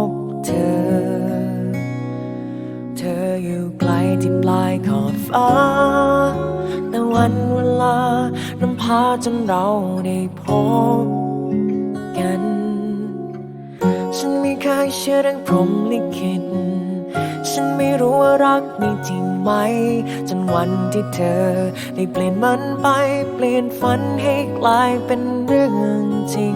บ ฟ้าแต่วันเวลานำพาจนเราได้พบกัน ฉันไม่เคยเชื่อเรื่องพรหมลิขิตฉันไม่รู้ว่ารักมีจริงไหม จนวันที่เธอ ได้เปลี่ยนมันไป เปลี่ยนฝันให้กลายเป็นเรื่องจริง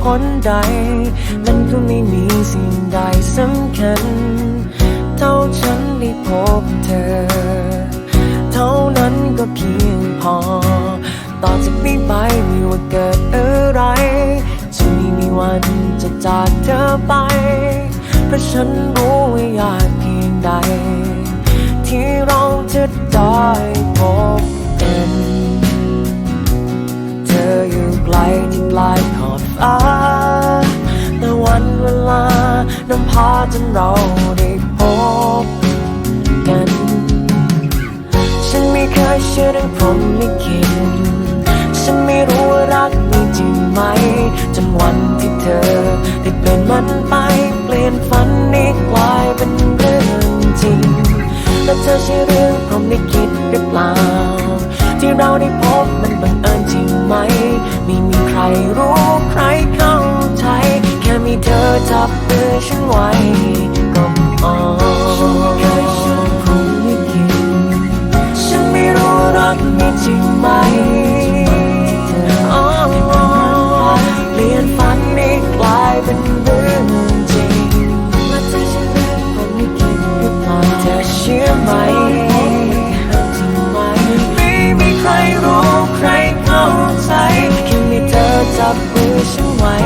เหตุผลใดมันก็ไม่มีสิ่งใดสำคัญ เท่าฉันได้พบเธอ เท่านั้นก็เพียงพอ ต่อจากนี้ไปไม่ว่าเกิดอะไรจะไม่มีวันจะจากเธอไป เพราะฉันรู้ว่ายากเพียงใด ที่เราจะได้พบ นำพาจนเราได้พบกัน ฉันไม่เคยเชื่อเรื่องพรหมลิขิตฉันไม่รู้ว่ารักมีจริงไหม จนวันที่เธอได้เปลี่ยนมันไป เปลี่ยนฝันนี้กลายเป็นเรื่องจริง และเธอใช่เรื่องพรหมลิขิตหรือเปล่า ที่เราได้พบมันบังเอิญจริงไหม ไม่มีใครรู้ใครเข้า จับมือฉันไว้ก็พอฉันไม่เคยเชื่อพรหมลิขิตฉันไม่รู้รักมีจริงไหมเปลี่ยนฝันนี้กลายเป็นเรื่องจริงและเธอฉันเป็นคนไม่คิดหรือเปล่าเธอเชื่อไหมไม่มีใครรู้ใครเข้าใจแค่มีเธอจับมือฉันไว้